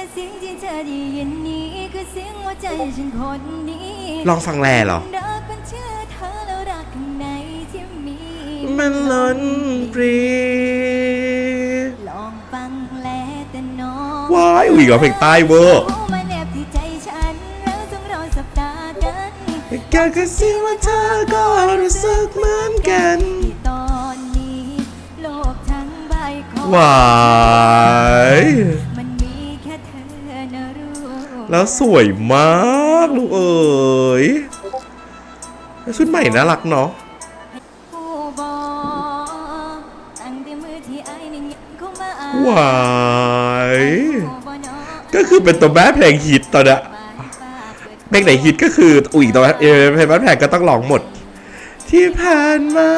แต่เสียงที่เธอได้ยินนี้คือเสียงหัวใจฉันคนนี้ลองฟังแลเหรอ รักเป็นชื่อเธอแล้วรักข้างในที่มีมันล้นปรีลองฟังแลแต่น้องว้ายอุ้ยกับเพลงใต้เวอร์เข้ามาแนบที่ใจฉันแล้วต้องรอสับตากันแค่กระซิบว่าเธอก็รู้สึกเหมือนกัน ที่ตอนนี้ โลกทั้งใบของหวาย แล้วสวยมากลูกเอ๋ยชุดใหม่น่ารักเนาะหวายก็คือเป็นตัวแม่เพลงฮิตตอนนี้เพลงไหนฮิตก็คืออุ้ยตัวเออเพลงบ้านแพงก็ต้องร้องหมด ที่ผ่านมา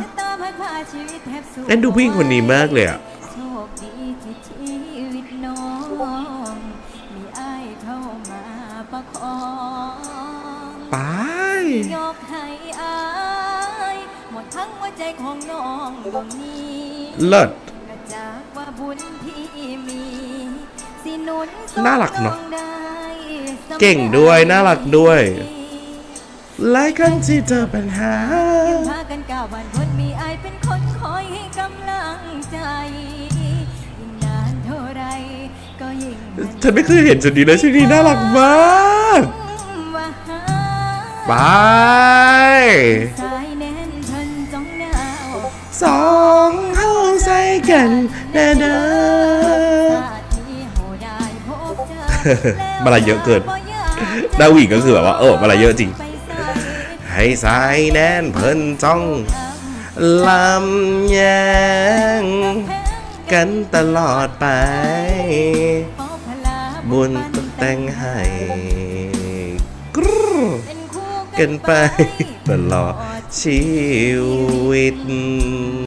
ชะตาพัดพาชีวิตแทบสูญเล่นดูผู้หญิงคนนี้มากเลยอะ ไป ยกให้อายหมดทั้งหัวใจของน้องดวงนี้เลิศก็จากว่าบุญที่มีสิหนุนส่งน่ารักเนอะองได้สำหรับเก่งด้วยน่ารักด้วย หลายครั้งที่เจอปัญหายังพากันก้าวผ่านพ้นมีอายเป็นคนคอย ฉันไม่เคยเห็นชุดนี้เลยชุดนี้น่ารักมากว่าหาไปสายแน่นทนจ้องดาวสองเข้าใส่กันแน่เด้อชาตินี้โหได้พบเจอมาลายเยอะเกินดาวิก็คือแบบว่าเออมาลายเยอะจริง ให้สายแน่นเพิ่นจ้องลำแยงกันตลอดไป บุญตกแต่งให้กรูกันไปตลอดชีวิต